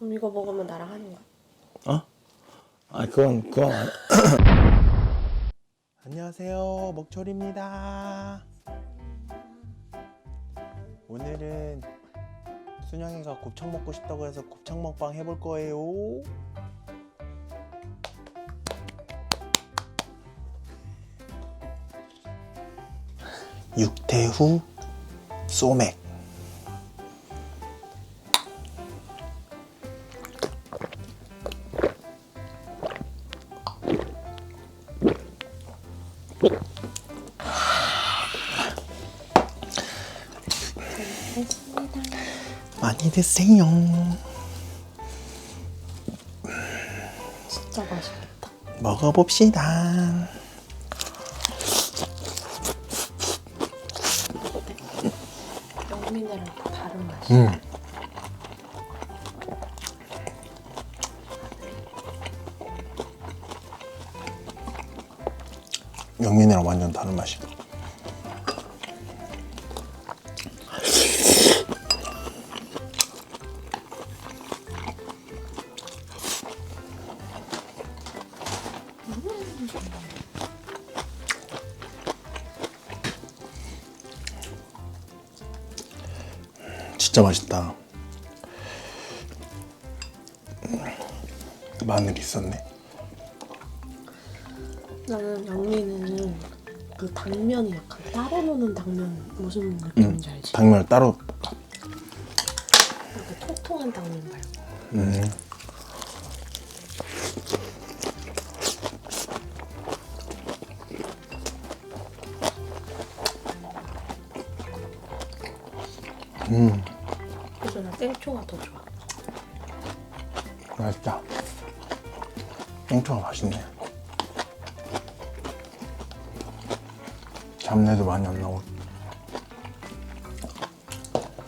그럼 이거 먹으면 나랑 하는 거야? 어? 아 그건 그건 안... 안녕하세요 먹철입니다 오늘은 순영이가 곱창 먹고 싶다고 해서 곱창 먹방 해볼 거예요 육태후 소맥 많이 드세요 진짜 맛있겠다. 먹어봅시다 영민이랑 또 다른 맛이. 음. 다른 맛이야. 진짜 맛있다. 마늘 있었네. 나는 영민은 그 당면이 약간 따로 노는 당면 무슨 느낌인지 알지? 당면을 따로 이렇게 통통한 당면 말고. 음. 음, 그래서 나 땡초가 더 좋아. 맛있다. 땡초가 맛있네. 잡내도 많이 안 나고.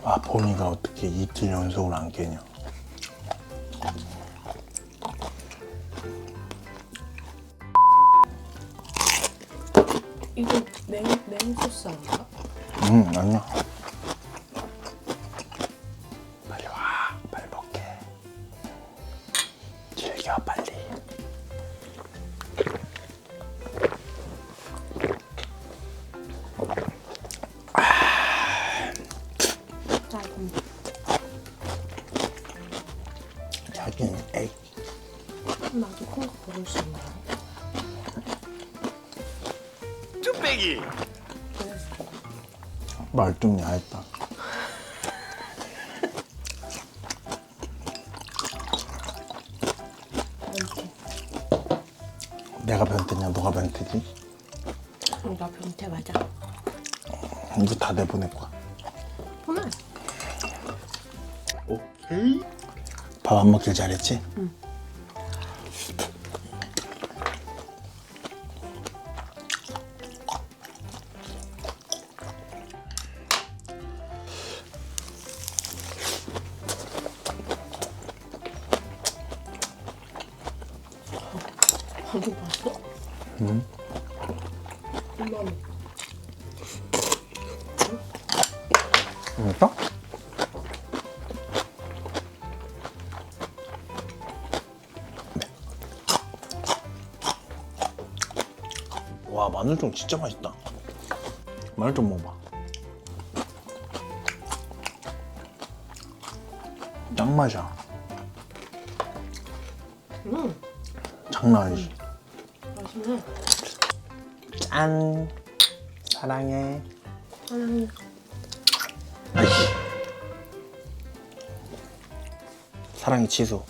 아, 봄이가 어떻게 이틀 연속으로 안 깨냐. 이거 맹, 맹 소스 아닌가? 음, 아니야. 말좀 야했다. 내가 변태냐, 너가 변태지? 나 변태 맞아. 이거 다 내보낼 거야. 그만. 오케이. 밥 안 먹길 잘했지? 응. 아무 봤어? 응. 엄마는 맛있다? 네. 와 마늘종 진짜 맛있다. 마늘 좀 먹어봐. 짱 맛이야. 음 장난 아니지. 맛있네. 짠. 사랑해. 사랑해. 아이씨. 사랑이 취소.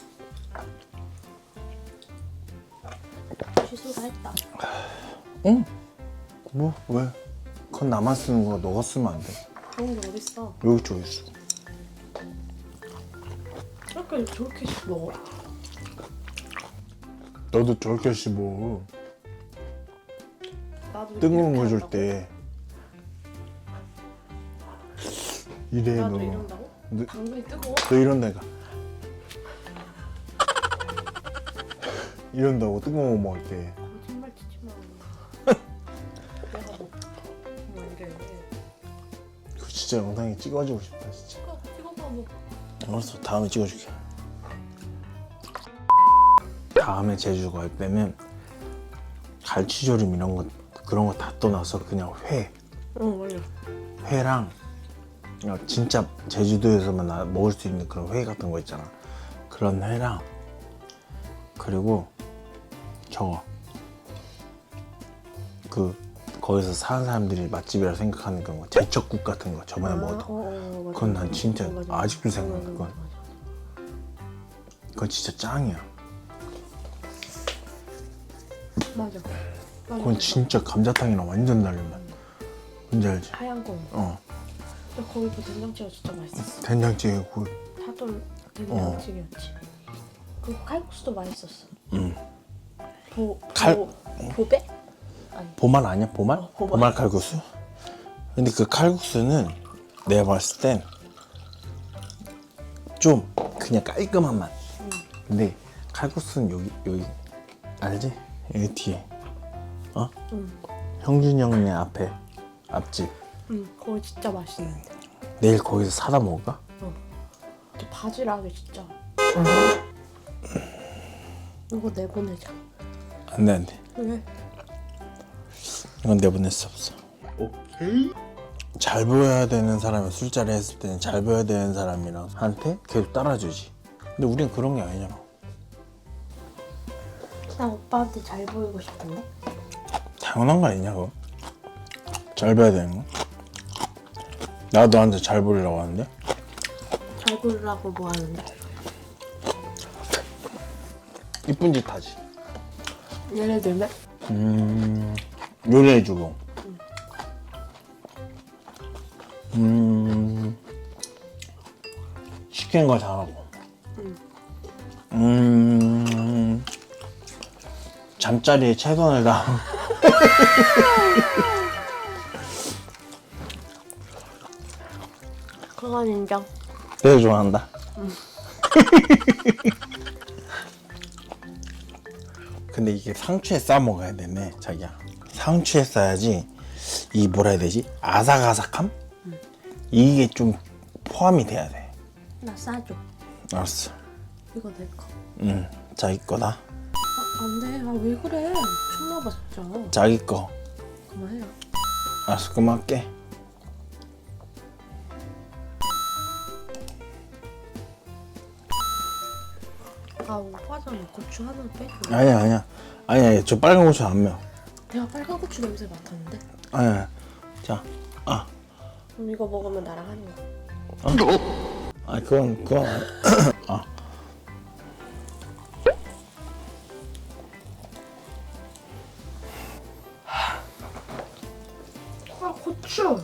취소가 했다. 응. 뭐 왜? 그건 나만 쓰는 거 너가 쓰면 안 돼. 그런 게 어딨어? 여기 저 있어. 이렇게 저렇게 먹어? 너도 저렇게 씹어. 나도 뜨거운 거 줄? 때. 이래 나도 너. 이런다고? 너, 당근이 뜨거워? 너 이런다니까. 이런다고 뜨거운 거 먹을 때. 거짓말 치지 마. 내가 뭐 뭐 이래. 그거 진짜 영상에 찍어주고 싶다 진짜. 찍어 찍어서 뭐 알았어 다음에 찍어줄게. 다음에 제주 갈 때는 갈치조림 이런 거 그런 거 다 떠나서 그냥 회 응 맞아. 회랑 진짜 제주도에서만 나- 먹을 수 있는 그런 회 같은 거 있잖아 그런 회랑 그리고 저거 그 거기서 사는 사람들이 맛집이라 생각하는 그런 거 제철국 같은 거 저번에 먹었던 거 어, 어, 맞아. 그건 난 진짜 어, 맞아. 아직도 맞아, 생각나, 맞아, 그건. 맞아. 그건 진짜 짱이야 맞아. 그건 진짜 감자탕이랑 완전 다른 맛 뭔지 알지? 하얀 거. 어 근데 거기 그 된장찌개 진짜 맛있었어. 된장찌개 그 다돌 된장찌개였지. 그리고 칼국수도 맛있었어. 음. 보, 칼- 보, 보배? 아니. 보말 아니야 보말? 어, 보말. 보말 칼국수? 근데 그 칼국수는 내가 봤을 땐 좀 그냥 깔끔한 맛 응. 근데 칼국수는 여기 여기 알지? 여기 뒤에 어? 응. 형준이 형네 앞에 앞집 응. 거기 진짜 맛있는데. 내일 거기서 사다 먹을까? 또 바지락이 진짜. 이거 내보내자. 안 돼 안 돼 왜? 이건 내보낼 수 없어 오케이 잘 보여야 되는 사람이 술자리 했을 때는 잘 보여야 되는 사람이랑 한테 계속 따라주지 근데 우린 그런 게 아니잖아 나 오빠한테 잘 보이고 싶은데? 당연한 거 아니냐 그거? 잘 봐야 되는 거? 나도 너한테 잘 보이려고 하는데? 잘 보이려고 뭐 하는데? 이쁜 짓 하지. 예를 들면? 음 요리해주고 음 시키는 거 잘하고. 음 잠자리에 최선을 다 그건 인정. 되게 좋아한다. 근데 이게 상추에 싸 먹어야 되네 자기야. 상추에 싸야지 이 뭐라 해야 되지? 아삭아삭함? 이게 좀 포함이 돼야 돼. 나 싸줘. 알았어. 이거 내 거. 응 자기 거다. 아, 안 돼. 아, 왜 그래? 미쳤나봐, 진짜. 자기 거 그만해요. 알았어 그만할게 아, 오빠잖아. 고추 하나 빼줘. 아니야 아니야 아니야 아니야. 저 빨간 고추 안 매워 내가 빨간 고추 냄새 맡았는데? 아니야 자 아, 그럼 이거 먹으면 나랑 하는 거. 아 그건 그건 아니- 아 아, 고추!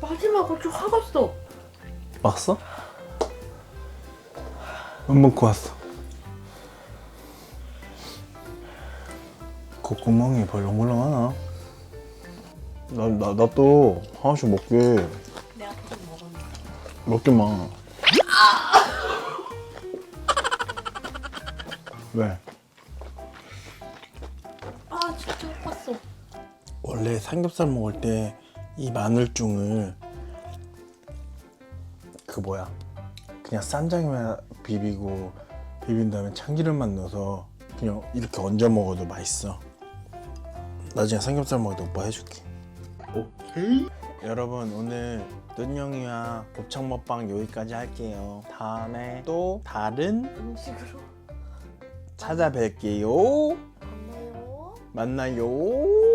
마지막 고추 확 왔어. 왔어? 안 먹고 왔어 콧구멍이 벌렁벌렁하나? 나, 나, 나또 하나씩 먹게 내가 좀 먹었는데. 먹기만 왜? 아, 진짜 아팠어. 원래 삼겹살 먹을 때 이 마늘종을 그 뭐야? 그냥 쌈장에만 비비고 비빈 다음에 참기름만 넣어서 그냥 이렇게 얹어 먹어도 맛있어. 나중에 삼겹살 먹을 때 오빠 해줄게. 오케이. 여러분 오늘 뜬영이와 곱창 먹방 여기까지 할게요. 다음에 또 다른 음식으로. 찾아뵐게요 만나요.